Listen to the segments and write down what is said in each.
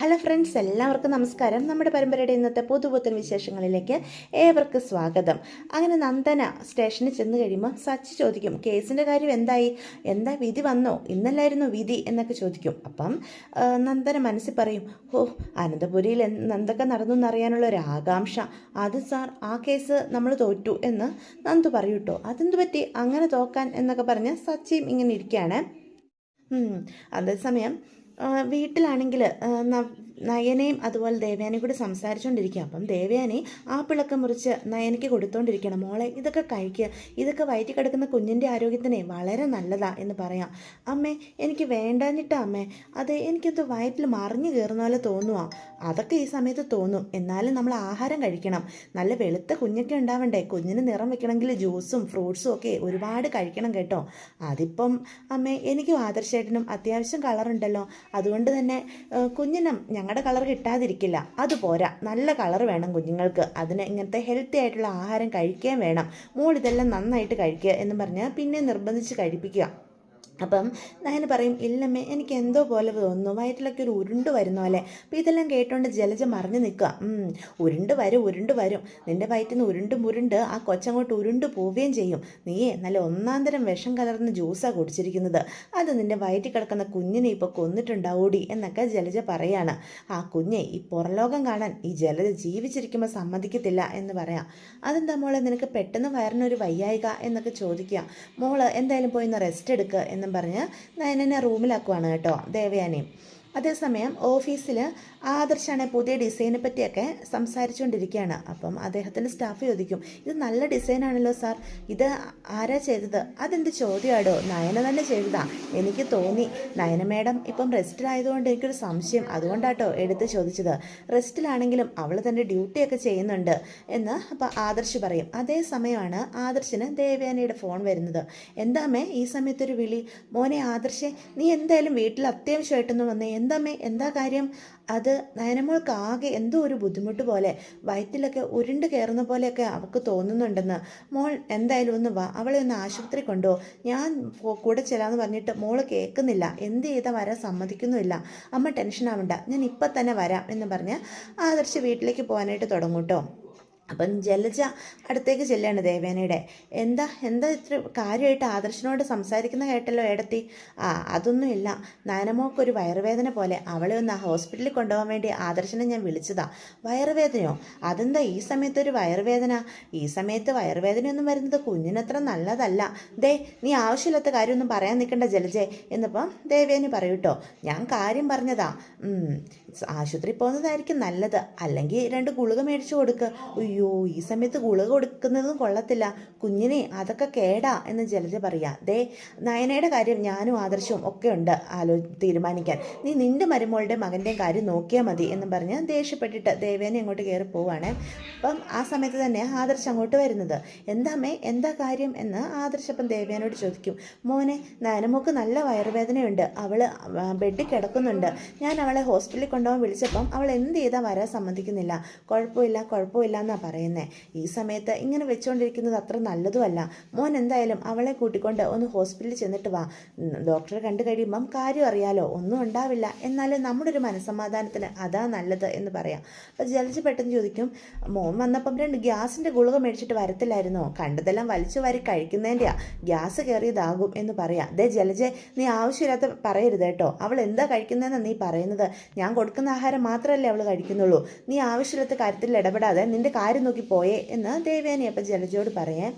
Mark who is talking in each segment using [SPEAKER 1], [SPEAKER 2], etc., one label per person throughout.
[SPEAKER 1] Hello friends എല്ലാവർക്കും നമസ്കാരം. നമ്മുടെ പരമ്പരയുടെ ഇന്നത്തെ പുതുപുത്തൻ വിശേഷങ്ങളിലേക്ക് ഏവർക്കും സ്വാഗതം. അങ്ങനെ നന്ദന സ്റ്റേഷനിൽ ചെന്ന് കഴിയുമ്പോൾ സച്ചി ചോദിക്കും കേസിന്റെ കാര്യം എന്തായി? എന്താ വിധി വന്നോ? ഇന്നല്ലായിരുന്നു വിധി? എന്നൊക്കെ ചോദിക്കും. അപ്പം നന്ദന മനസ്സിൽ പറയും ഓ അനന്തപുരിയിൽ എന്ത് എന്തൊക്കെ നടന്നു എന്നറിയാനുള്ള ഒരു ആകാംക്ഷ. അത് സാർ ആ കേസ് നമ്മൾ തോറ്റു എന്ന് നന്ദു പറയൂട്ടോ അതെന്ത് പറ്റി? അങ്ങനെ തോക്കാൻ എന്നൊക്കെ പറഞ്ഞ് സച്ചിയും ഇങ്ങനെ ഇരിക്കുകയാണ്. അതേസമയം വീട്ടിലാണെങ്കിൽ നയനയും അതുപോലെ ദേവയാനയും കൂടി സംസാരിച്ചുകൊണ്ടിരിക്കുക അപ്പം ദേവയാനി ആപ്പിളൊക്കെ മുറിച്ച് നയനയ്ക്ക് കൊടുത്തോണ്ടിരിക്കണം. മോളെ ഇതൊക്കെ കഴിക്കുക ഇതൊക്കെ വയറ്റി കിടക്കുന്ന കുഞ്ഞിന്റെ ആരോഗ്യത്തിന് വളരെ നല്ലതാ എന്ന് പറയാം. അമ്മേ എനിക്ക് വേണ്ടാഞ്ഞിട്ടാ അമ്മേ. അത് എനിക്കെന്തോ വയറ്റിൽ മറിഞ്ഞു കയറുന്ന പോലെ തോന്നുക അതൊക്കെ ഈ സമയത്ത് തോന്നും. എന്നാലും നമ്മൾ ആഹാരം കഴിക്കണം. നല്ല വെളുത്ത കുഞ്ഞൊക്കെ ഉണ്ടാവണ്ടേ. കുഞ്ഞിന് നിറം വെക്കണമെങ്കിൽ ജ്യൂസും ഫ്രൂട്ട്സും ഒക്കെ ഒരുപാട് കഴിക്കണം കേട്ടോ. അതിപ്പം അമ്മേ എനിക്കും ആദർശേട്ടനും അത്യാവശ്യം കളറുണ്ടല്ലോ. അതുകൊണ്ട് തന്നെ കുഞ്ഞിനും ഞങ്ങളുടെ കളർ കിട്ടാതിരിക്കില്ല. അത് പോരാ. നല്ല കളർ വേണം കുഞ്ഞുങ്ങൾക്ക്. അതിന് ഇങ്ങനത്തെ ഹെൽത്തി ആയിട്ടുള്ള ആഹാരം കഴിക്കുകയും വേണം. മോൾ ഇതെല്ലാം നന്നായിട്ട് കഴിക്കുക എന്ന് പറഞ്ഞ് പിന്നെ നിർബന്ധിച്ച് കഴിപ്പിക്കുക അപ്പം നയന് പറയും ഇല്ലമ്മേ എനിക്ക് എന്തോ പോലെ തോന്നുന്നു വയറ്റിലൊക്കെ ഒരു ഉരുണ്ട് വരുന്ന പോലെ അപ്പം ഇതെല്ലാം കേട്ടോണ്ട് ജലജ മറിഞ്ഞു നിൽക്കുക ഉരുണ്ട് വരും ഉരുണ്ട് വരും. നിന്റെ വയറ്റിൽ നിന്ന് ഉരുണ്ട് മുരുണ്ട് ആ കൊച്ചങ്ങോട്ട് ഉരുണ്ട് പോവുകയും ചെയ്യും. നീയേ നല്ല ഒന്നാം തരം വിഷം കലർന്ന ജ്യൂസാണ് കുടിച്ചിരിക്കുന്നത്. അത് നിന്റെ വയറ്റിൽ കിടക്കുന്ന കുഞ്ഞിനെ ഇപ്പോൾ കൊന്നിട്ടുണ്ടാവൂടി എന്നൊക്കെ ജലജ പറയാണ്. ആ കുഞ്ഞെ ഈ പുറലോകം കാണാൻ ഈ ജലജ ജീവിച്ചിരിക്കുമ്പോൾ സമ്മതിക്കത്തില്ല എന്ന് പറയാം. അതെന്താ മോളെ നിനക്ക് പെട്ടെന്ന് വയറിനൊരു വയ്യായിക? എന്നൊക്കെ ചോദിക്കുക. മോൾ എന്തായാലും പോയി ഒന്ന് റെസ്റ്റ് എടുക്കുക എന്നും പറഞ്ഞ് നയനനെ റൂമിലാക്കുവാണ് കേട്ടോ ദേവയാനിയും അതേസമയം ഓഫീസിൽ ആദർശാണ് പുതിയ ഡിസൈനെ പറ്റിയൊക്കെ സംസാരിച്ചുകൊണ്ടിരിക്കുകയാണ് അപ്പം അദ്ദേഹത്തിന്റെ സ്റ്റാഫ് ചോദിക്കും ഇത് നല്ല ഡിസൈനാണല്ലോ സാർ ഇത് ആരാ ചെയ്തത്? അതെന്ത് ചോദ്യമാടോ നയന തന്നെ ചെയ്തതാ എനിക്ക് തോന്നി. നയന മേഡം ഇപ്പം റെസ്റ്റിലായതുകൊണ്ട് എനിക്കൊരു സംശയം അതുകൊണ്ടാട്ടോ എടുത്ത് ചോദിച്ചത്. റെസ്റ്റിലാണെങ്കിലും അവൾ തന്റെ ഡ്യൂട്ടിയൊക്കെ ചെയ്യുന്നുണ്ട് എന്ന് അപ്പം ആദർശ് പറയും. അതേ സമയമാണ് ആദർശിന് ദേവയാനിയുടെ ഫോൺ വരുന്നത്. എന്താമേ ഈ സമയത്തൊരു വിളി? മോനെ ആദർശേ നീ എന്തായാലും വീട്ടിൽ അത്യാവശ്യമായിട്ടൊന്ന് വന്നേ എന്താമ്മേ? എന്താ കാര്യം? അത് നയനമോൾക്ക് ആകെ എന്തോ ഒരു ബുദ്ധിമുട്ട് പോലെ വയറ്റിലൊക്കെ ഉരുണ്ട് കയറുന്ന പോലെയൊക്കെ അവൾക്ക് തോന്നുന്നുണ്ടെന്ന്. മോൾ എന്തായാലും ഒന്ന് വാ. അവളെ ഒന്ന് ആശുപത്രി കൊണ്ടോ. ഞാൻ കൂടെ ചെല്ലാന്ന് പറഞ്ഞിട്ട് മോൾ കേൾക്കുന്നില്ല. എന്ത് ചെയ്താൽ വരാൻ സമ്മതിക്കുന്നുമില്ല. അമ്മ ടെൻഷൻ ആവണ്ട ഞാൻ ഇപ്പം തന്നെ വരാം എന്ന് പറഞ്ഞ് ആദർശ് വീട്ടിലേക്ക് പോകാനായിട്ട് തുടങ്ങും കേട്ടോ. അപ്പം ജലജ അടുത്തേക്ക് ചെല്ലാണ് ദേവേനയുടെ. എന്താ എന്താ ഇത്ര കാര്യമായിട്ട് ആദർശനോട് സംസാരിക്കുന്ന കേട്ടല്ലോ ഏടത്തി? ആ അതൊന്നുമില്ല. നാനമോക്കൊരു വയറുവേദന പോലെ അവളെ ഒന്ന് ഹോസ്പിറ്റലിൽ കൊണ്ടുപോകാൻ വേണ്ടി ആദർശനെ ഞാൻ വിളിച്ചതാ. വയറുവേദനയോ? അതെന്താ ഈ സമയത്ത് ഒരു വയറുവേദന? ഈ സമയത്ത് വയറുവേദനയൊന്നും വരുന്നത് കുഞ്ഞിനത്ര നല്ലതല്ല. ദേ നീ ആവശ്യമില്ലാത്ത കാര്യമൊന്നും പറയാൻ നിൽക്കണ്ട ജലജെ എന്നിപ്പം ദേവേനി പറയൂട്ടോ. ഞാൻ കാര്യം പറഞ്ഞതാ. ആശുപത്രി പോകുന്നതായിരിക്കും നല്ലത്. അല്ലെങ്കിൽ രണ്ട് ഗുളിക മേടിച്ചു കൊടുക്കുക അയ്യോ ഈ സമയത്ത് ഗുളിക കൊടുക്കുന്നതും കൊള്ളത്തില്ല. കുഞ്ഞിനെ അതൊക്കെ കേടാ എന്ന് ജലജ പറയാ. ദേ നയനയുടെ കാര്യം ഞാനും ആദർശവും ഒക്കെ ഉണ്ട് ആലോ തീരുമാനിക്കാൻ. നീ നിന്റെ മരുമോളുടെ മകന്റെയും കാര്യം നോക്കിയാൽ മതി എന്ന് പറഞ്ഞ് ദേഷ്യപ്പെട്ടിട്ട് ദേവേനെ അങ്ങോട്ട് കയറി പോവാണ്. അപ്പം ആ സമയത്ത് തന്നെ ആദർശ് അങ്ങോട്ട് വരുന്നത്. എന്താമേ എന്താ കാര്യം? എന്ന് ആദർശ് അപ്പം ദേവേനോട് ചോദിക്കും. മോനെ നയനമോക്ക് നല്ല വയറുവേദനയുണ്ട്. അവൾ ബെഡിൽ കിടക്കുന്നുണ്ട്. ഞാൻ അവളെ ഹോസ്പിറ്റലിൽ കൊണ്ടുപോകാൻ വിളിച്ചപ്പം അവൾ എന്ത് ചെയ്താൽ വരാൻ സമ്മതിക്കുന്നില്ല. കുഴപ്പമില്ല കുഴപ്പമില്ല എന്നാണ് പറയുന്നത് ഈ സമയത്ത് ഇങ്ങനെ വെച്ചുകൊണ്ടിരിക്കുന്നത് അത്ര നല്ലതുമല്ല. മോൻ എന്തായാലും അവളെ കൂട്ടിക്കൊണ്ട് ഒന്ന് ഹോസ്പിറ്റലിൽ ചെന്നിട്ട് വാ. ഡോക്ടറെ കണ്ടു കഴിയുമ്പം കാര്യം അറിയാലോ ഒന്നും ഉണ്ടാവില്ല. എന്നാലും നമ്മുടെ ഒരു മനസ്സമാധാനത്തിന് അതാ നല്ലത് എന്ന് പറയാം. അപ്പോൾ ജലജ് പെട്ടെന്ന് ചോദിക്കും മോൻ വന്നപ്പം രണ്ട് ഗ്യാസിന്റെ ഗുളിക മേടിച്ചിട്ട് വരത്തില്ലായിരുന്നോ? കണ്ടതെല്ലാം വലിച്ചു വാരി കഴിക്കുന്നതിന്റെയാ ഗ്യാസ് കയറിയതാകും എന്ന് പറയാം. ദേ ജലജെ നീ ആവശ്യമില്ലാത്ത പറയരുത് കേട്ടോ. അവൾ എന്താ കഴിക്കുന്നതെന്ന് നീ പറയുന്നത്. ഞാൻ കൊടുക്കുന്ന ആഹാരം മാത്രമല്ലേ അവൾ കഴിക്കുന്നുള്ളൂ. നീ ആവശ്യമില്ലാത്ത കാര്യത്തിൽ ഇടപെടാതെ നിന്റെ കാര്യം നോക്കി പോയേ എന്ന് ദേവയാനി അപ്പം ജലജയോട് പറയാം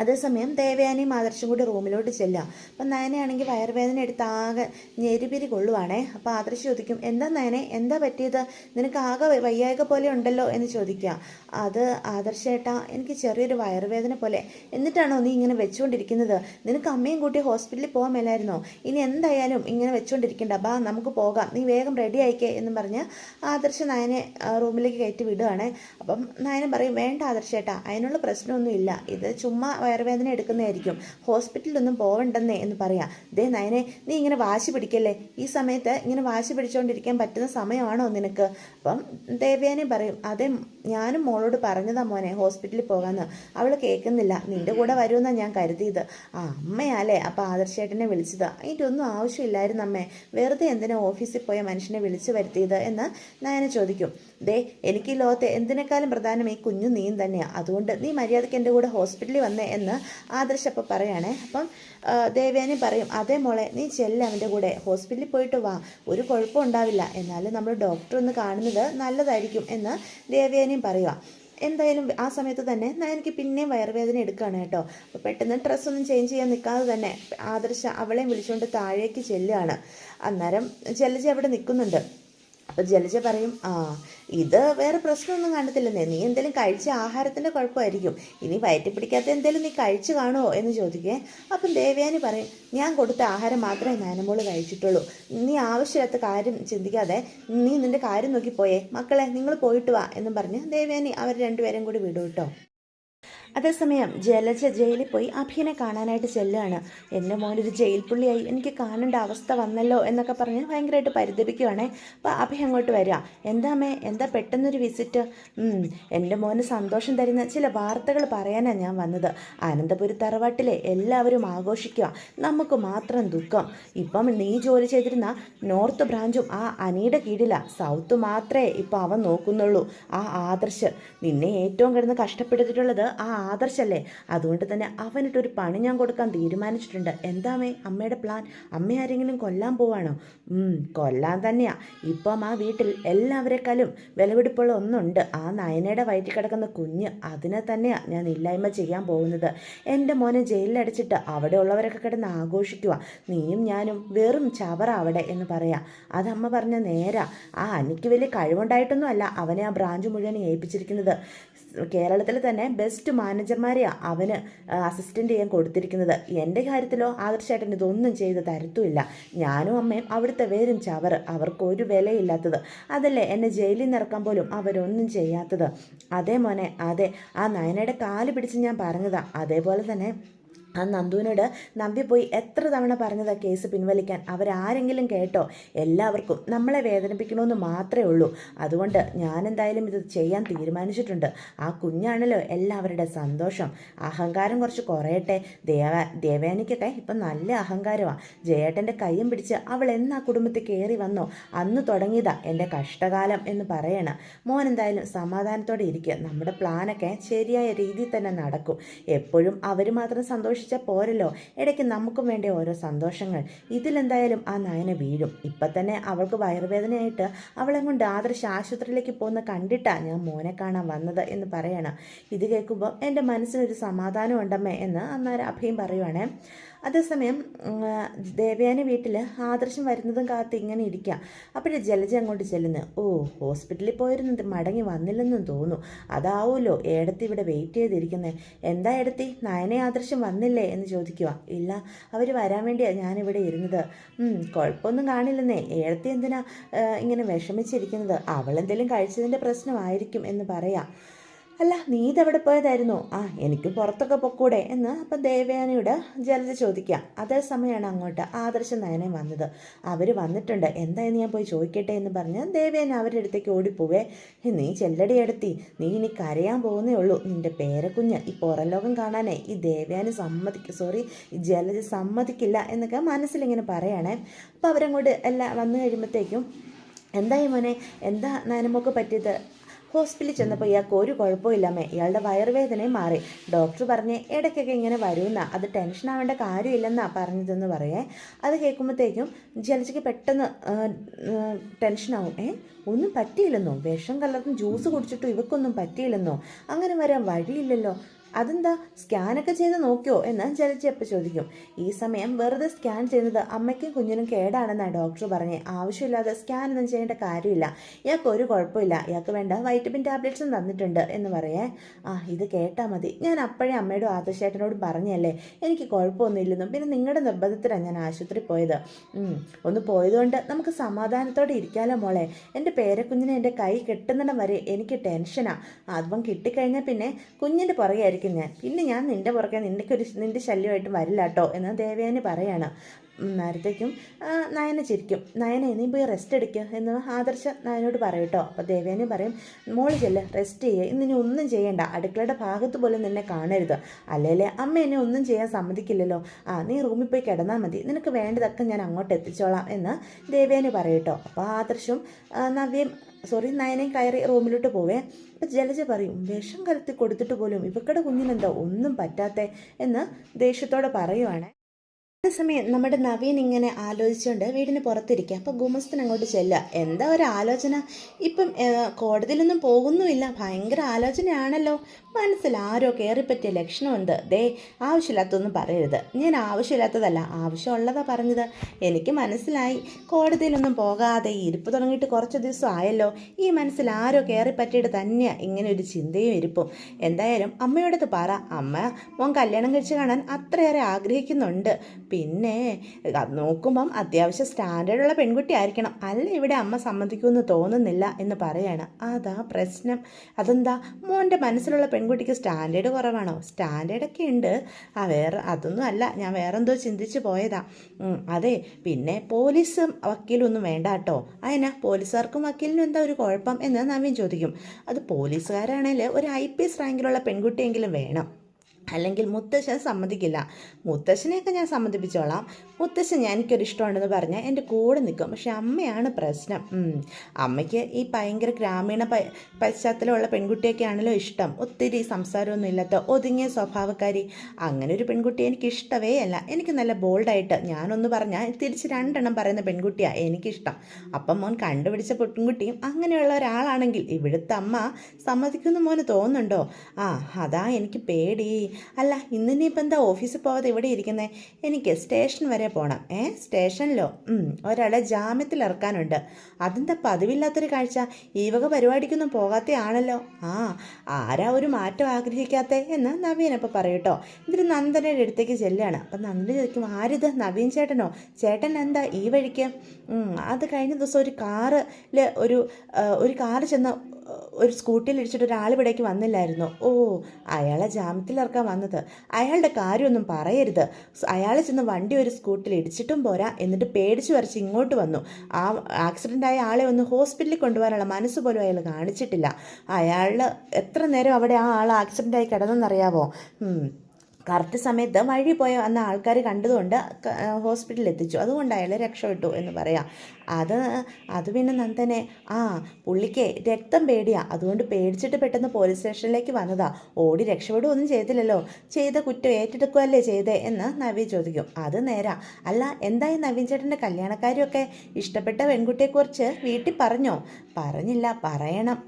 [SPEAKER 1] അതേസമയം ദേവയാനിയും ആദർശം കൂടി റൂമിലോട്ട് ചെല്ലുക. അപ്പം നയനയാണെങ്കിൽ വയർവേദന എടുത്ത് ആകെ ഞെരിപിരി കൊള്ളുവാണേ. അപ്പോൾ ആദർശ് ചോദിക്കും എന്താ നയനെ? എന്താ പറ്റിയത്? നിനക്ക് ആകെ വയ്യായക പോലെ ഉണ്ടല്ലോ? എന്ന് ചോദിക്കുക. അത് ആദർശേട്ടാ എനിക്ക് ചെറിയൊരു വയറുവേദന പോലെ. എന്നിട്ടാണോ നീ ഇങ്ങനെ വെച്ചുകൊണ്ടിരിക്കുന്നത്? നിനക്ക് അമ്മയും കൂട്ടി ഹോസ്പിറ്റലിൽ പോകാൻ മേലായിരുന്നോ? ഇനി എന്തായാലും ഇങ്ങനെ വെച്ചുകൊണ്ടിരിക്കണ്ട. ബാ നമുക്ക് പോകാം. നീ വേഗം റെഡി ആയിക്കേ എന്ന് പറഞ്ഞ് ആദർശ് നയനെ റൂമിലേക്ക് കയറ്റി വിടുകയാണ്. അപ്പം നയനം പറയും വേണ്ട ആദർശേട്ടാ അതിനുള്ള പ്രശ്നമൊന്നുമില്ല. ഇത് ചുമ്മാ വയറുവേദന എടുക്കുന്നതായിരിക്കും. ഹോസ്പിറ്റലിലൊന്നും പോവണ്ടെന്നേ എന്ന് പറയാം. ദേ നയനെ നീ ഇങ്ങനെ വാശി പിടിക്കല്ലേ? ഈ സമയത്ത് ഇങ്ങനെ വാശി പിടിച്ചുകൊണ്ടിരിക്കാൻ പറ്റുന്ന സമയമാണോ നിനക്ക്? അപ്പം ദേവ്യാനെ പറയും അതെ ഞാനും മോളോട് പറഞ്ഞതാ മോനെ ഹോസ്പിറ്റലിൽ പോകാമെന്ന് അവൾ കേൾക്കുന്നില്ല. നിന്റെ കൂടെ വരുമെന്നാണ് ഞാൻ കരുതിയത്. ആ അമ്മയാലേ അപ്പം ആദർശേട്ടനെ വിളിച്ചത്. അതിന്റെ ഒന്നും ആവശ്യമില്ലായിരുന്നു അമ്മേ. വെറുതെ എന്തിനാ ഓഫീസിൽ പോയ മനുഷ്യനെ വിളിച്ചു വരുത്തിയത്? എന്ന് നയന ചോദിക്കും. ദേ എനിക്ക് ലോകത്തെ എന്തിനേക്കാളും പ്രധാനം ഈ കുഞ്ഞു നീയും തന്നെയാണ് അതുകൊണ്ട് നീ മര്യാദയ്ക്ക് എന്റെ കൂടെ ഹോസ്പിറ്റലിൽ വന്നേ എന്ന് ആദർശ് അപ്പോൾ പറയുകയാണേ അപ്പം ദേവയാനി പറയും അതേ മോളെ നീ ചെല്ല അവന്റെ കൂടെ. ഹോസ്പിറ്റലിൽ പോയിട്ട് വാ. ഒരു കുഴപ്പം ഉണ്ടാവില്ല. എന്നാലും നമ്മൾ ഡോക്ടർ ഒന്ന് കാണുന്നത് നല്ലതായിരിക്കും എന്ന് ദേവയാനിയും പറയുക എന്തായാലും ആ സമയത്ത് തന്നെ എനിക്ക് പിന്നെയും വയറുവേദന എടുക്കുകയാണ് കേട്ടോ. അപ്പോൾ പെട്ടെന്ന് ഡ്രസ്സൊന്നും ചേഞ്ച് ചെയ്യാൻ നിൽക്കാതെ തന്നെ ആദർശ അവളെയും വിളിച്ചുകൊണ്ട് താഴേക്ക് ചെല്ലുകയാണ്. അന്നേരം ജലജ അവിടെ നിൽക്കുന്നുണ്ട്. അപ്പോൾ ജലജ പറയും ആ ഇത് വേറെ പ്രശ്നമൊന്നും കണ്ടത്തില്ലെന്നേ നീ എന്തെങ്കിലും കഴിച്ച ആഹാരത്തിന്റെ കുഴപ്പമായിരിക്കും. ഇനി വയറ്റി പിടിക്കാത്ത എന്തെങ്കിലും നീ കഴിച്ചു കാണുമോ എന്ന് ചോദിക്കേ. അപ്പം ദേവയാനി പറയും ഞാൻ കൊടുത്ത ആഹാരം മാത്രമേ നാനമോൾ കഴിച്ചിട്ടുള്ളൂ. നീ ആവശ്യമില്ലാത്ത കാര്യം ചിന്തിക്കാതെ നീ നിന്റെ കാര്യം നോക്കി പോയേ. മക്കളെ നിങ്ങൾ പോയിട്ട് വാ എന്നും പറഞ്ഞ് ദേവയാനി അവർ രണ്ടുപേരും കൂടി വിടും കേട്ടോ. അതേസമയം ജലജ ജയിലിൽ പോയി അഭിയനെ കാണാനായിട്ട് ചെല്ലുകയാണ്. എന്റെ മോനൊരു ജയിൽ പുള്ളിയായി എനിക്ക് കാണേണ്ട അവസ്ഥ വന്നല്ലോ എന്നൊക്കെ പറഞ്ഞ് ഭയങ്കരമായിട്ട് പരിതപിക്കുവാണേ. അപ്പോൾ അഭി അങ്ങോട്ട് വരിക. എന്താ അമ്മേ? എന്താ പെട്ടെന്നൊരു വിസിറ്റ്? എന്റെ മോന് സന്തോഷം തരുന്ന ചില വാർത്തകൾ പറയാനാണ് ഞാൻ വന്നത്. അനന്തപുരി തറവാട്ടിലെ എല്ലാവരും ആഘോഷിക്കുക. നമുക്ക് മാത്രം ദുഃഖം. ഇപ്പം നീ ജോലി ചെയ്തിരുന്ന നോർത്ത് ബ്രാഞ്ചും ആ അനിയുടെ കീഴിലാണ് സൗത്ത് മാത്രമേ ഇപ്പം അവൻ നോക്കുന്നുള്ളൂ. ആ ആദർശ് നിന്നെ ഏറ്റവും കിടന്ന് കഷ്ടപ്പെടുത്തിയിട്ടുള്ളത് ആ ആദർശല്ലേ? അതുകൊണ്ട് തന്നെ അവനിട്ടൊരു പണി ഞാൻ കൊടുക്കാൻ തീരുമാനിച്ചിട്ടുണ്ട്. എന്താമേ അമ്മയുടെ പ്ലാൻ അമ്മ ആരെങ്കിലും കൊല്ലാൻ പോവാണോ? കൊല്ലാൻ തന്നെയാ. ഇപ്പം ആ വീട്ടിൽ എല്ലാവരെക്കാളും വിലപിടിപ്പുള്ള ഒന്നുണ്ട്. ആ നയനയുടെ വയറ്റിൽ കിടക്കുന്ന കുഞ്ഞ് അതിനെ തന്നെയാ ഞാൻ ഇല്ലായ്മ ചെയ്യാൻ പോകുന്നത്. എന്റെ മോനെ ജയിലിലടച്ചിട്ട് അവിടെ ഉള്ളവരൊക്കെ കിടന്ന് ആഘോഷിക്കുക നീയും ഞാനും വെറും ചവറ അവിടെ എന്ന് പറയാം. അതമ്മ പറഞ്ഞ നേരാ. ആ അനിക്ക് വലിയ കഴിവുണ്ടായിട്ടൊന്നും അല്ല അവനെ ആ ബ്രാഞ്ച് മുഴുവൻ ഏൽപ്പിച്ചിരിക്കുന്നത്. കേരളത്തിൽ തന്നെ ബെസ്റ്റ് മാനേജർമാരെയാണ് അവന് അസിസ്റ്റന്റ് ചെയ്യാൻ കൊടുത്തിരിക്കുന്നത്. എന്റെ കാര്യത്തിലോ ആദർശമായിട്ട് ഇതൊന്നും ചെയ്ത് തരത്തുമില്ല. ഞാനും അമ്മയും അവിടുത്തെ വേരും ചവർ അവർക്ക് ഒരു വിലയില്ലാത്തത്. അതല്ലേ എന്നെ ജയിലിൽ നിറക്കാൻ പോലും അവരൊന്നും ചെയ്യാത്തത്. അതേ മോനെ അതെ ആ നയനയുടെ കാൽ പിടിച്ച് ഞാൻ പറഞ്ഞതാ. അതേപോലെ തന്നെ ആ നന്ദുവിനോട് നമ്പി പോയി എത്ര തവണ പറഞ്ഞതാ കേസ് പിൻവലിക്കാൻ? അവരാരെങ്കിലും കേട്ടോ? എല്ലാവർക്കും നമ്മളെ വേദനിപ്പിക്കണമെന്ന് മാത്രമേ ഉള്ളൂ. അതുകൊണ്ട് ഞാനെന്തായാലും ഇത് ചെയ്യാൻ തീരുമാനിച്ചിട്ടുണ്ട്. ആ കുഞ്ഞാണല്ലോ എല്ലാവരുടെ സന്തോഷം. അഹങ്കാരം കുറച്ച് കുറയട്ടെ. ദേവ ദേവേനിക്കൊക്കെ ഇപ്പം നല്ല അഹങ്കാരമാണ് ജയേട്ടന്റെ കൈയും പിടിച്ച് അവൾ എന്നാ കുടുംബത്തിൽ കയറി വന്നോ? അന്ന് തുടങ്ങിയതാ എന്റെ കഷ്ടകാലം എന്ന് പറയണം. മോൻ എന്തായാലും സമാധാനത്തോടെ ഇരിക്കുക നമ്മുടെ പ്ലാനൊക്കെ ശരിയായ രീതിയിൽ തന്നെ നടക്കും. എപ്പോഴും അവർ മാത്രം സന്തോഷിച്ചാൽ പോരല്ലോ. ഇടയ്ക്ക് നമുക്കും വേണ്ട ഓരോ സന്തോഷങ്ങൾ. ഇതിലെന്തായാലും ആ നയന വീഴും. ഇപ്പം തന്നെ അവൾക്ക് വയറുവേദനയായിട്ട് അവളെ കൊണ്ട് ആദർശ ആശുപത്രിയിലേക്ക് പോകുന്ന കണ്ടിട്ടാണ് ഞാൻ മോനെ കാണാൻ വന്നത് എന്ന് പറയണം. ഇത് കേൾക്കുമ്പോൾ എന്റെ മനസ്സിനൊരു സമാധാനം ഉണ്ടമ്മേ എന്ന് അന്നേരം അഭയം പറയുവാണേ. അതേസമയം ദേവയാനി വീട്ടിൽ ആദർശം വരുന്നതും കാത്ത് ഇങ്ങനെ ഇരിക്കുക അപ്പോഴേ ജലജ അങ്ങോട്ട് ചെല്ലുന്നു. ഓ ഹോസ്പിറ്റലിൽ പോയിരുന്നത് മടങ്ങി വന്നില്ലെന്നും തോന്നുന്നു. അതാവുമല്ലോ ഏടത്തി ഇവിടെ വെയിറ്റ് ചെയ്തിരിക്കുന്നത് എന്താ എടുത്തി നയനെ ആദർശം വന്നില്ലേ എന്ന് ചോദിക്കുക ഇല്ല അവർ വരാൻ വേണ്ടിയാണ് ഞാനിവിടെ ഇരുന്നത്. കുഴപ്പമൊന്നും കാണില്ലെന്നേ. ഏടത്തി എന്തിനാ ഇങ്ങനെ വിഷമിച്ചിരിക്കുന്നത്? അവളെന്തെങ്കിലും കഴിച്ചതിന്റെ പ്രശ്നമായിരിക്കും എന്ന് പറയാം. അല്ല നീ ഇതെവിടെ പോയതായിരുന്നു? ആ എനിക്ക് പുറത്തൊക്കെ പൊക്കൂടെ എന്ന് അപ്പം ദേവയാനിയുടെ ജലജ ചോദിക്കാം. അതേ സമയമാണ് അങ്ങോട്ട് ആദർശ നയനെ വന്നത്. അവർ വന്നിട്ടുണ്ട്. എന്തായെന്ന് ഞാൻ പോയി ചോദിക്കട്ടെ എന്ന് പറഞ്ഞ് ദേവയാനി അവരുടെ അടുത്തേക്ക് ഓടിപ്പോവേ. "ഹേ, നീ ചെല്ലടി എടുത്തി നീ ഇനി കരയാൻ പോകുന്നേ ഉള്ളൂ. നിന്റെ പേരക്കുഞ്ഞ് ഈ പുറലോകം കാണാനേ ഈ ദേവയാനി സമ്മതിക്കും സോറി ഈ ജലജ സമ്മതിക്കില്ല എന്നൊക്കെ മനസ്സിലിങ്ങനെ പറയണേ. അപ്പോൾ അവരങ്ങോട്ട് എല്ലാം വന്നു കഴിയുമ്പോഴത്തേക്കും എന്തായി മോനെ? എന്താ നയനമൊക്കെ പറ്റിയത്? ഹോസ്പിറ്റലിൽ ചെന്നപ്പോൾ ഇയാൾക്ക് ഒരു കുഴപ്പമില്ലമ്മേ ഇയാളുടെ വയറുവേദനയും മാറി. ഡോക്ടർ പറഞ്ഞ് ഇടയ്ക്കൊക്കെ ഇങ്ങനെ വരുമെന്നാ അത് ടെൻഷൻ ആവേണ്ട കാര്യമില്ലെന്നാ പറഞ്ഞതെന്ന് പറയേ. അത് കേൾക്കുമ്പോഴത്തേക്കും ജലജയ്ക്ക് പെട്ടെന്ന് ടെൻഷനാവും. ഏ ഒന്നും പറ്റിയില്ലെന്നോ? വിഷം കലർന്ന് ജ്യൂസ് കുടിച്ചിട്ടും ഇവക്കൊന്നും പറ്റിയില്ലെന്നോ? അങ്ങനെ വരാൻ വഴിയില്ലല്ലോ. അതെന്താ? സ്കാനൊക്കെ ചെയ്ത് നോക്കിയോ? എന്ന് ജലജയപ്പ ചോദിക്കും. ഈ സമയം വെറുതെ സ്കാൻ ചെയ്യുന്നത് അമ്മയ്ക്കും കുഞ്ഞിനും കേടാണെന്നാണ് ഡോക്ടർ പറഞ്ഞ്. ആവശ്യമില്ലാതെ സ്കാൻ ഒന്നും ചെയ്യേണ്ട കാര്യമില്ല. ഇയാൾക്ക് ഒരു കുഴപ്പമില്ല. ഇയാൾക്ക് വേണ്ട വൈറ്റമിൻ ടാബ്ലറ്റ്സും തന്നിട്ടുണ്ട് എന്ന് പറയേ. ആ ഇത് കേട്ടാൽ മതി. ഞാൻ അപ്പോഴേ അമ്മയോടും ആദർശേട്ടനോടും പറഞ്ഞല്ലേ. എനിക്ക് കുഴപ്പമൊന്നുമില്ലെന്നും പിന്നെ നിങ്ങളുടെ നിർബന്ധത്തിലാണ് ഞാൻ ആശുപത്രി പോയത്. ഒന്ന് പോയതുകൊണ്ട് നമുക്ക് സമാധാനത്തോടെ ഇരിക്കാലോ മോളെ. എന്റെ പേരക്കുഞ്ഞിനെ എന്റെ കൈ കെട്ടുന്നിടം വരെ എനിക്ക് ടെൻഷനാണ് അതും കിട്ടിക്കഴിഞ്ഞാൽ പിന്നെ കുഞ്ഞിന്റെ പുറകെയായിരിക്കും വിട്ടേക്കും ഞാൻ. പിന്നെ ഞാൻ നിന്റെ പുറകെ നിന്റെ ഒരു നിന്റെ ശല്യമായിട്ട് വരില്ല കേട്ടോ എന്ന് ദേവയാനി പറയാണ്. നേരത്തേക്കും നയന ചിരിക്കും. നയന നീ പോയി റെസ്റ്റ് എടുക്കുക എന്ന് ആദർശ നയനോട് പറയും കേട്ടോ. അപ്പോൾ ദേവേനെ പറയും മോൾ ചെല്ല റെസ്റ്റ് ചെയ്യുക ഇന്ന് ഇനി ഒന്നും ചെയ്യേണ്ട. അടുക്കളയുടെ ഭാഗത്ത് പോലും നിന്നെ കാണരുത്. അല്ലേ അമ്മ എന്നെ ഒന്നും ചെയ്യാൻ സമ്മതിക്കില്ലല്ലോ. ആ നീ റൂമിൽ പോയി കിടന്നാൽ മതി. നിനക്ക് വേണ്ടതൊക്കെ ഞാൻ അങ്ങോട്ട് എത്തിച്ചോളാം എന്ന് ദേവേനെ പറയും കേട്ടോ. അപ്പോൾ ആദർശും നവ്യം സോറി നയനയും കയറി റൂമിലോട്ട് പോവേ. അപ്പം ജലജ പറയും വിഷം കലത്തി കൊടുത്തിട്ട് പോലും ഇവക്കടെ കുഞ്ഞിനെന്താ ഒന്നും പറ്റാത്തേ? എന്ന് ദേഷ്യത്തോടെ പറയുവാണ്. അതേസമയം നമ്മുടെ നവീൻ ഇങ്ങനെ ആലോചിച്ചുകൊണ്ട് വീടിന് പുറത്തിരിക്കുക അപ്പോൾ ഗുമസ്തൻ അങ്ങോട്ട് ചെല്ലുക. എന്താ ഒരു ആലോചന? ഇപ്പം കോടതിയിലൊന്നും പോകുന്നുമില്ല. ഭയങ്കര ആലോചനയാണല്ലോ. മനസ്സിൽ ആരോ കയറിപ്പറ്റിയ ലക്ഷണമുണ്ട്. ദേ ആവശ്യമില്ലാത്തൊന്നും പറയരുത്. ഞാൻ ആവശ്യമില്ലാത്തതല്ല. ആവശ്യമുള്ളതാ പറഞ്ഞത്. എനിക്ക് മനസ്സിലായി. കോടതിയിലൊന്നും പോകാതെ ഇരിപ്പ് തുടങ്ങിയിട്ട് കുറച്ച് ദിവസം ആയല്ലോ ഈ മനസ്സിൽ ആരോ കയറിപ്പറ്റിയിട്ട് തന്നെയാണ് ഇങ്ങനെ ഒരു ചിന്തയും ഇരിപ്പും. എന്തായാലും അമ്മയോടത് പറ. അമ്മ മോൻ കല്യാണം കഴിച്ച് കാണാൻ അത്രയേറെ ആഗ്രഹിക്കുന്നുണ്ട്. പിന്നെ നോക്കുമ്പം അത്യാവശ്യം സ്റ്റാൻഡേർഡുള്ള പെൺകുട്ടി ആയിരിക്കണം. അല്ല ഇവിടെ അമ്മ സമ്മതിക്കുമെന്ന് തോന്നുന്നില്ല എന്ന് പറയാണ്. അതാ പ്രശ്നം. അതെന്താ? മോന്റെ മനസ്സിലുള്ള പെൺകുട്ടിക്ക് സ്റ്റാൻഡേർഡ് കുറവാണോ? സ്റ്റാൻഡേർഡൊക്കെ ഉണ്ട്. ആ വേറെ അതൊന്നും അല്ല. ഞാൻ വേറെന്തോ ചിന്തിച്ച് പോയതാ. അതെ. പിന്നെ പോലീസും വക്കീലും ഒന്നും വേണ്ട കേട്ടോ. അതിനാ പോലീസുകാർക്കും വക്കീലിനും എന്താ ഒരു കുഴപ്പം? എന്ന് നവീൻ ചോദിക്കും. അത് പോലീസുകാരാണെങ്കിൽ ഒരു ഐ പി എസ് റാങ്കിലുള്ള പെൺകുട്ടിയെങ്കിലും വേണം. അല്ലെങ്കിൽ മുത്തശ്ശൻ സമ്മതിക്കില്ല. മുത്തശ്ശനെയൊക്കെ ഞാൻ സമ്മതിപ്പിച്ചോളാം. മുത്തശ്ശൻ ഞാൻ എനിക്കൊരു ഇഷ്ടമുണ്ടെന്ന് പറഞ്ഞാൽ എന്റെ കൂടെ നിൽക്കും. പക്ഷെ അമ്മയാണ് പ്രശ്നം. അമ്മയ്ക്ക് ഈ ഭയങ്കര ഗ്രാമീണ പശ്ചാത്തലമുള്ള പെൺകുട്ടിയൊക്കെ ആണല്ലോ ഇഷ്ടം. ഒത്തിരി സംസാരമൊന്നും ഇല്ലാത്ത ഒതുങ്ങിയ സ്വഭാവക്കാരി. അങ്ങനെ ഒരു പെൺകുട്ടി എനിക്ക് ഇഷ്ടമേ അല്ല. എനിക്ക് നല്ല ബോൾഡായിട്ട് ഞാനൊന്ന് പറഞ്ഞാൽ തിരിച്ച് രണ്ടെണ്ണം പറയുന്ന പെൺകുട്ടിയാണ് എനിക്കിഷ്ടം. അപ്പം മോൻ കണ്ടുപിടിച്ച പെൺകുട്ടിയും അങ്ങനെയുള്ള ഒരാളാണെങ്കിൽ ഇവിടുത്തെ അമ്മ സമ്മതിക്കുന്ന മോന് തോന്നുന്നുണ്ടോ? ആ അതാ എനിക്ക് പേടി. അല്ല ഇന്ന് ഇനിയിപ്പോൾ എന്താ ഓഫീസിൽ പോകാതെ ഇവിടെ ഇരിക്കുന്നത് എനിക്ക് സ്റ്റേഷൻ വരെ പോകണം ഏ സ്റ്റേഷനിലോ? ഒരാളെ ജാമ്യത്തിൽ ഇറക്കാനുണ്ട്. അതെന്താ പതിവില്ലാത്തൊരു കാഴ്ച? ഈ വക പരിപാടിക്കൊന്നും പോകാത്ത ആണല്ലോ ആ ആരാ ഒരു മാറ്റം ആഗ്രഹിക്കാത്ത? എന്ന് നവീൻ പറയട്ടോ. ഇതിൽ നന്ദനയുടെ അടുത്തേക്ക് ചെല്ലുകയാണ് അപ്പം നന്ദന ചോദിക്കും ആരിത്? നവീൻ ചേട്ടനോ? ചേട്ടൻ എന്താ ഈ വഴിക്ക്? അത് കഴിഞ്ഞ ദിവസം ഒരു കാറിൽ ഒരു ഒരു കാറ് ചെന്ന് ഒരു സ്കൂട്ടിയിൽ ഇടിച്ചിട്ട് ഒരാൾ ഇവിടേക്ക് വന്നില്ലായിരുന്നു. ഓ അയാളെ ജാമ്യത്തിലിറക്കാൻ വന്നത്. അയാളുടെ കാര്യമൊന്നും പറയരുത്. അയാൾ ചെന്ന് വണ്ടി ഒരു സ്കൂട്ടിൽ ഇടിച്ചിട്ടും പോരാ. എന്നിട്ട് പേടിച്ചു വരച്ച് ഇങ്ങോട്ട് വന്നു. ആ ആക്സിഡന്റ് ആയ ആളെ ഒന്ന് ഹോസ്പിറ്റലിൽ കൊണ്ടുപോകാനുള്ള മനസ്സ് പോലും അയാൾ കാണിച്ചിട്ടില്ല. അയാൾ എത്ര നേരം അവിടെ ആ ആൾ ആക്സിഡന്റായി കിടന്നെന്നറിയാവോ. കറക്റ്റ് സമയത്ത് വഴി പോയ അന്ന് ആൾക്കാർ കണ്ടതുകൊണ്ട് ഹോസ്പിറ്റലിൽ എത്തിച്ചു. അതുകൊണ്ട് അയാൾ രക്ഷപ്പെട്ടു എന്ന് പറയാം. അത് അത് പിന്നെ നന്ദനെ ആ പുള്ളിക്ക് രക്തം പേടിയാ. അതുകൊണ്ട് പേടിച്ചിട്ട് പെട്ടെന്ന് പോലീസ് സ്റ്റേഷനിലേക്ക് വന്നതാ. ഓടി രക്ഷപ്പെടുകയൊന്നും ചെയ്തില്ലല്ലോ. ചെയ്ത കുറ്റം ഏറ്റെടുക്കുകയല്ലേ ചെയ്തേ എന്ന് നവീൻ ചോദിക്കും. അത് നേരാ. അല്ല എന്തായി നവീൻ ചേട്ടന്റെ കല്യാണക്കാരിയൊക്കെ? ഇഷ്ടപ്പെട്ട പെൺകുട്ടിയെക്കുറിച്ച് വീട്ടിൽ പറഞ്ഞോ? പറഞ്ഞില്ല പറയണം.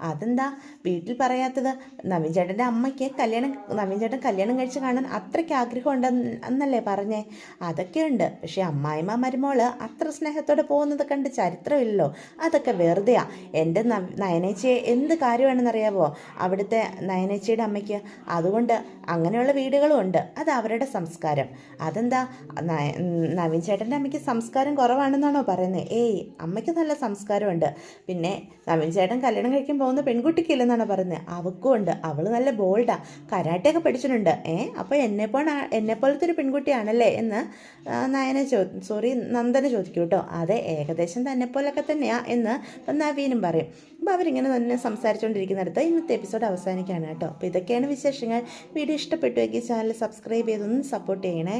[SPEAKER 1] അതെന്താ? വീട്ടിൽ പറയാത്തത്? നവീൻ ചേട്ടന്റെ അമ്മയ്ക്ക് കല്യാണം നവീൻ ചേട്ടൻ കല്യാണം കഴിച്ച് കാണാൻ അത്രയ്ക്ക് ആഗ്രഹം ഉണ്ടെന്നല്ലേ പറഞ്ഞേ? അതൊക്കെയുണ്ട്. പക്ഷേ അമ്മായിമ്മ മരുമോൾ അത്ര സ്നേഹത്തോടെ പോകുന്നത് കണ്ട് ചരിത്രമില്ലല്ലോ. അതൊക്കെ വെറുതെയാ. എന്റെ നയനേച്ചിയെ എന്ത് കാര്യമാണെന്നറിയാവോ? അവിടുത്തെ നയനേച്ചിയുടെ അമ്മയ്ക്ക്. അതുകൊണ്ട് അങ്ങനെയുള്ള വീടുകളും ഉണ്ട്. അത് അവരുടെ സംസ്കാരം. അതെന്താ? നവീൻ ചേട്ടന്റെ അമ്മയ്ക്ക് സംസ്കാരം കുറവാണെന്നാണോ പറയുന്നത് ഏയ് അമ്മയ്ക്ക് നല്ല സംസ്കാരമുണ്ട്. പിന്നെ നവീൻ ചേട്ടൻ കല്യാണം കഴിക്കാൻ പോകുന്ന പെൺകുട്ടിക്കില്ലെന്നാണ് പറയുന്നത് അവക്കും ഉണ്ട്. അവൾ നല്ല ബോൾഡാ. കരാട്ടയൊക്കെ പഠിച്ചിട്ടുണ്ട്. ഏ അപ്പോൾ എന്നെപ്പോണ എന്നെപ്പോലത്തെ ഒരു പെൺകുട്ടിയാണല്ലേ എന്ന് നയനെ ചോ സോറി നന്ദന ചോദിക്കും കേട്ടോ. അതെ ഏകദേശം തന്നെ പോലൊക്കെ തന്നെയാ എന്ന് നവീനും പറയും. അപ്പോൾ അവരിങ്ങനെ തന്നെ സംസാരിച്ചുകൊണ്ടിരിക്കുന്നിടത്ത് ഇന്നത്തെ എപ്പിസോഡ് അവസാനിക്കുകയാണ് കേട്ടോ. അപ്പോൾ ഇതൊക്കെയാണ് വിശേഷങ്ങൾ. വീഡിയോ ഇഷ്ടപ്പെട്ടുവെങ്കിൽ ചാനൽ സബ്സ്ക്രൈബ് ചെയ്തൊന്ന് സപ്പോർട്ട് ചെയ്യണേ.